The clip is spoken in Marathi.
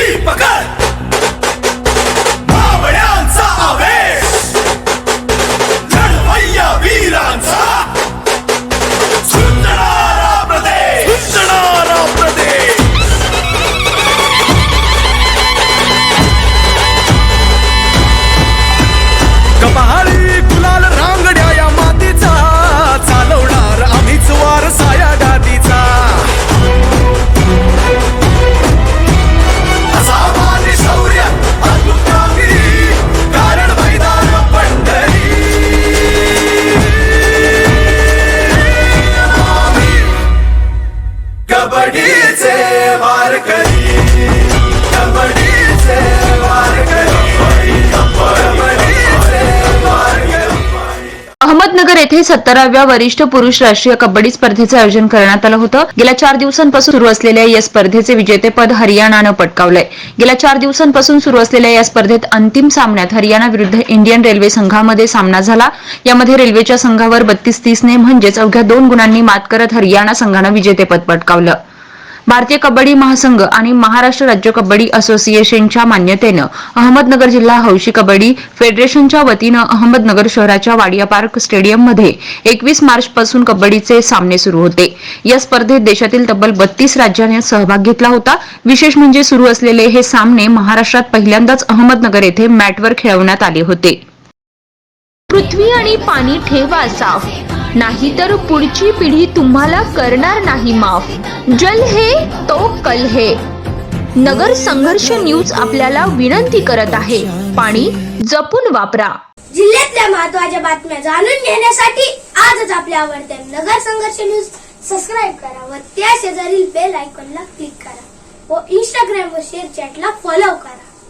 Молчи пока! अहमदनगर येथे सत्तराव्या वरिष्ठ पुरुष राष्ट्रीय कबड्डी स्पर्धेचं आयोजन करण्यात आलं होतं. गेल्या चार दिवसांपासून सुरू असलेल्या या स्पर्धेचे विजेतेपद हरियाणानं पटकावलंय. गेल्या चार दिवसांपासून सुरू असलेल्या या स्पर्धेत अंतिम सामन्यात हरियाणा विरुद्ध इंडियन रेल्वे संघामध्ये सामना झाला. यामध्ये रेल्वेच्या संघावर बत्तीस तीसने म्हणजेच अवघ्या दोन गुणांनी मात करत हरियाणा संघानं विजेतेपद पटकावलं. भारतीय कबड्डी महासंघ आणि महाराष्ट्र राज्य कबड्डी असोसिएशनच्या मान्यतेनं अहमदनगर जिल्हा हौशी कबड्डी फेडरेशनच्या वतीनं अहमदनगर शहराच्या वाडिया पार्क स्टेडियममध्ये एकवीस मार्चपासून कबड्डीचे सामने सुरू होते. या स्पर्धेत देशातील तब्बल बत्तीस राज्यांनी सहभाग घेतला होता. विशेष म्हणजे सुरू असलेले हे सामने महाराष्ट्रात पहिल्यांदाच अहमदनगर येथे मॅटवर खेळवण्यात आले होते. पृथ्वी आणि पाणी ठेवा साफ. नाहीतर पुढची पिढी तुम्हाला करणार नाही माफ. जल हे तो कल हे. नगर संघर्ष न्यूज आपल्याला विनंती करत आहे. पाणी जपून वापरा. जिल्ह्यातल्या महत्त्वाच्या बातम्या जाणून घेण्यासाठी आजच आपल्या आवडत्या नगर संघर्ष न्यूज सबस्क्राईब करा व त्या शेजारील बेल आयकॉनला क्लिक करा. व इंस्टाग्राम व शेअर चॅटला फॉलो करा.